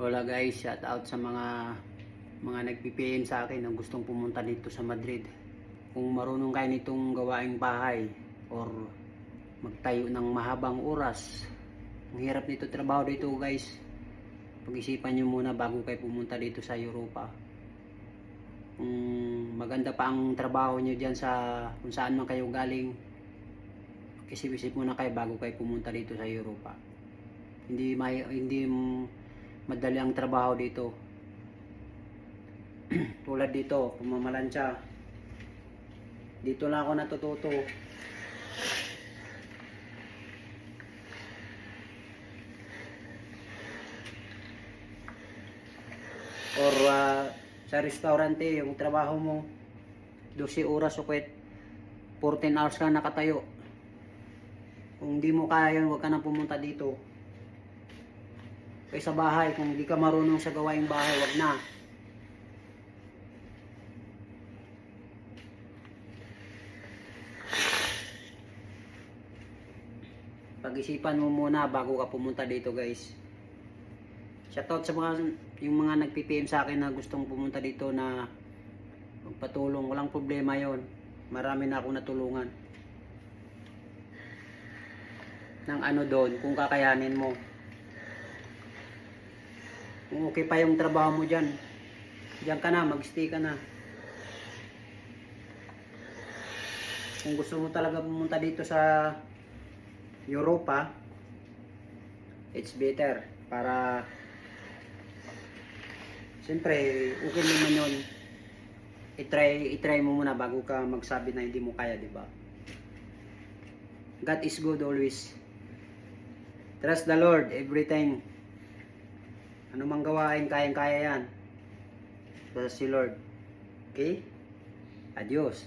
Hola guys, shout out sa mga mga nag-PPM sa akin na gustong pumunta dito sa Madrid. Kung marunong kayo nitong gawaing bahay or magtayo ng mahabang oras. Ang hirap nito trabaho dito guys. Pag-isipan nyo muna bago kayo pumunta dito sa Europa. Kung maganda pa ang trabaho nyo dyan sa kung saan man kayo galing. Isip-isip muna kayo bago kayo pumunta dito sa Europa. Hindi may hindi madali ang trabaho dito. Tulad dito, pumamalansya. Dito lang ako natututo. Or ah, sa restaurante, yung trabaho mo, 12 oras o kwet, 14 hours ka nakatayo. Kung hindi mo kaya, huwag ka na pumunta dito. Kaya sa bahay, kung hindi ka marunong sa gawaing bahay, wag na. Pag-isipan mo muna bago ka pumunta dito guys. Shoutout sa mga yung mga nag-PPM sa akin na gustong pumunta dito na magpatulong. Walang problema yon. Marami na akong natulungan. Ng ano doon, kung kakayanin mo. Kung okay pa yung trabaho mo dyan, dyan ka na, mag-stay ka na. Kung gusto mo talaga pumunta dito sa Europa, it's better para siyempre okay naman yun i-try, i-try mo muna bago ka magsabi na hindi mo kaya, di ba? God is good always. Trust the Lord everything. Ano mang gawain, kayang-kaya yan. Trust si Lord. Okay? Adios.